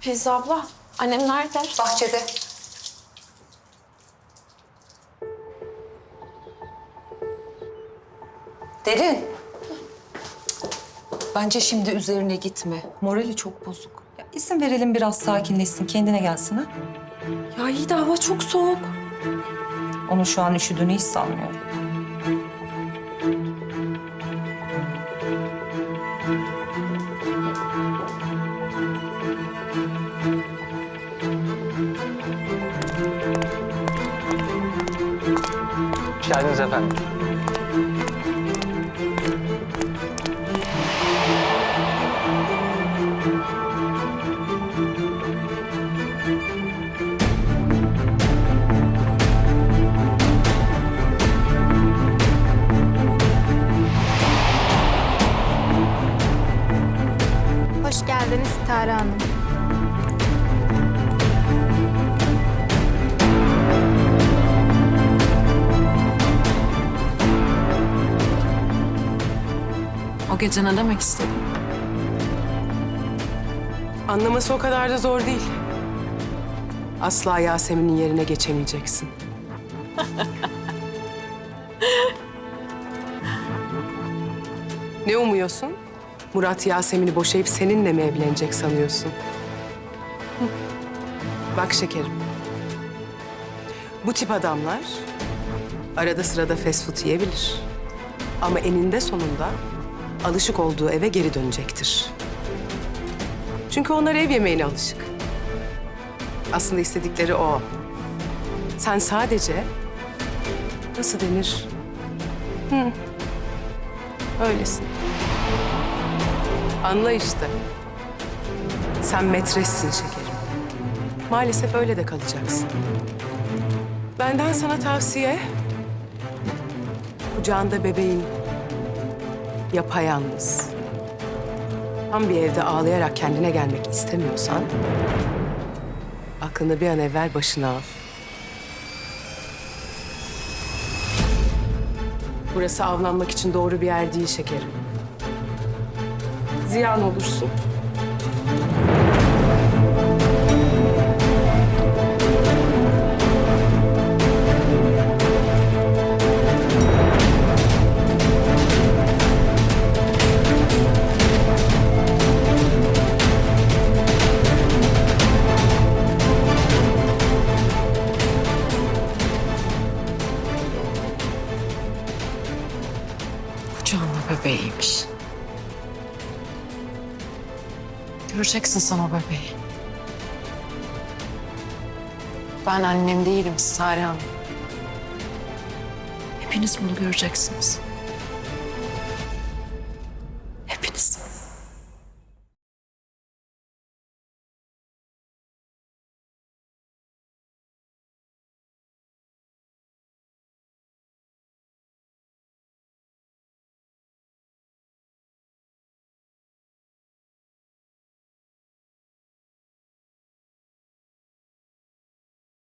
Filiz abla, annem nerede? Bahçede. Derin. Bence şimdi üzerine gitme. Morali çok bozuk. Ya izin verelim biraz sakinleşsin, kendine gelsin ha. Ya iyi de hava çok soğuk. Onun şu an üşüdüğünü hiç sanmıyorum. Geldiniz efendim. Hoş geldiniz Tara Hanım. Gece ne demek istedin? Anlaması o kadar da zor değil. Asla Yasemin'in yerine geçemeyeceksin. ne umuyorsun? Murat Yasemin'i boşayıp seninle mi evlenecek sanıyorsun? Bak şekerim. Bu tip adamlar arada sırada fast food yiyebilir. Ama eninde sonunda alışık olduğu eve geri dönecektir. Çünkü onlar ev yemeğine alışık. Aslında istedikleri o. Sen sadece nasıl denir? Hı. Öylesin. Anla işte. Sen metressin şekerim. Maalesef öyle de kalacaksın. Benden sana tavsiye. Kucağında bebeğin yapayalnız. Tam bir evde ağlayarak kendine gelmek istemiyorsan... ...aklını bir an evvel başına al. Burası avlanmak için doğru bir yer değil şekerim. Ziyan olursun. Bebeğiymiş. Göreceksin sen o bebeği. Ben annem değilim Sare Hanım. Hepiniz bunu göreceksiniz.